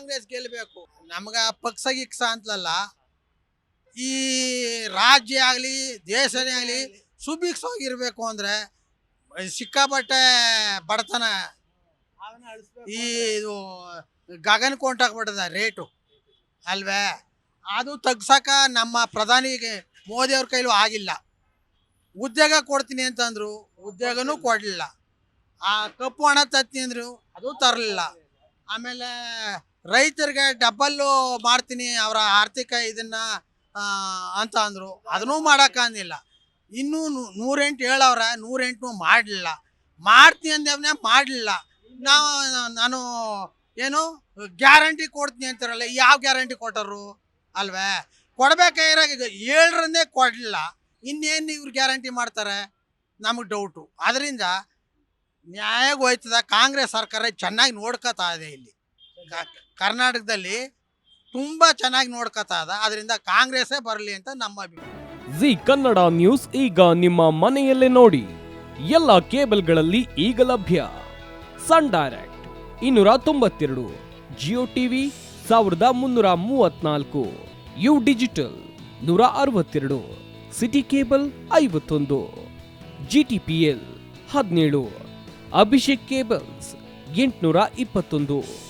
ಕಾಂಗ್ರೆಸ್ ಗೆಲ್ಲಬೇಕು ನಮ್ಗ ಪಕ್ಷ ಗಿಕ್ಸ ಅಂತಲ್ಲ ಈ ರಾಜ್ಯ ಆಗಲಿ, ದೇಶನೇ ಆಗಲಿ ಸುಭಿಕ್ಷವಾಗಿರ್ಬೇಕು ಅಂದ್ರೆ ಸಿಕ್ಕಾಪಟ್ಟೆ ಬಡತನ. ಈ ಇದು ಗಗನ ಕೊಂಟಾಗ್ಬಿಟ್ಟದ ರೇಟು. ಅಲ್ವೇ? ಅದು ತಗ್ಸಕ ನಮ್ಮ ಪ್ರಧಾನಿಗೆ ಮೋದಿ ಅವ್ರ ಕೈಲೂ ಆಗಿಲ್ಲ. ಉದ್ಯೋಗ ಕೊಡ್ತೀನಿ ಅಂತಂದ್ರು, ಉದ್ಯೋಗನೂ ಕೊಡಲಿಲ್ಲ. ಆ ಕಪ್ಪು ಹಣ ತತ್ತಿ ಅಂದರು, ಅದು ತರಲಿಲ್ಲ. ಆಮೇಲೆ ರೈತರಿಗೆ ಡಬ್ಬಲ್ಲು ಮಾಡ್ತೀನಿ ಅವರ ಆರ್ಥಿಕ ಇದನ್ನ ಅಂತ ಅಂದರು. ಅದನ್ನೂ ಮಾಡೋಕ್ಕಾಗಿಲ್ಲ ಇನ್ನೂ ನೂರೆಂಟು ಹೇಳವ್ರೆ, ನೂರೆಂಟು ಮಾಡಲಿಲ್ಲ. ಮಾಡ್ತೀನಿ ಅಂದೇವನೇ ಮಾಡಲಿಲ್ಲ. ನಾವು, ನಾನು ಏನು, ಗ್ಯಾರಂಟಿ ಕೊಡ್ತೀನಿ ಅಂತಾರಲ್ಲ, ಯಾವ ಗ್ಯಾರಂಟಿ ಕೊಟ್ಟರು ಅಲ್ವೇ? ಕೊಡಬೇಕಾಗಿರೋ ಏಳರನ್ನೇ ಕೊಡಲಿಲ್ಲ. ಇನ್ನೇನು ಇವ್ರು ಗ್ಯಾರಂಟಿ ಮಾಡ್ತಾರೆ? ನಮಗೆ ಡೌಟು ಅದರಿಂದ ನ್ಯಾಯ ಹೋಯ್ತದ ಕಾಂಗ್ರೆಸ್ ಸರ್ಕಾರ ಚೆನ್ನಾಗಿ ನೋಡ್ಕೋತಾ ಇದೆ ಇಲ್ಲಿ. ಕರ್ನಾಟಕದಲ್ಲಿ ತುಂಬ ಚೆನ್ನಾಗಿ ನೋಡ್ಕೋತಾ ಅದ. ಅದರಿಂದ ಕಾಂಗ್ರೆಸ್ಸೇ ಬರಲಿ ಅಂತ ನಮ್ಮ ಜಿ ಕನ್ನಡ ನ್ಯೂಸ್ ಈಗ ನಿಮ್ಮ ಮನೆಯಲ್ಲೇ ನೋಡಿ. ಎಲ್ಲ ಕೇಬಲ್ಗಳಲ್ಲಿ ಈಗ ಲಭ್ಯ. ಸನ್ ಡೈರೆಕ್ಟ್ ಇನ್ನೂರ ತೊಂಬತ್ತೆರಡು, ಜಿಯೋ ಟಿವಿ ಸಾವಿರದ ಮುನ್ನೂರ ಮೂವತ್ನಾಲ್ಕು, ಯು ಡಿಜಿಟಲ್ ನೂರ ಅರವತ್ತೆರಡು, ಸಿಟಿ ಕೇಬಲ್ ಐವತ್ತೊಂದು ಜಿ ಟಿ ಪಿ ಎಲ್ ಹದಿನೇಳು, ಅಭಿಷೇಕ್ ಕೇಬಲ್ಸ್ ಎಂಟುನೂರ ಇಪ್ಪತ್ತೊಂದು.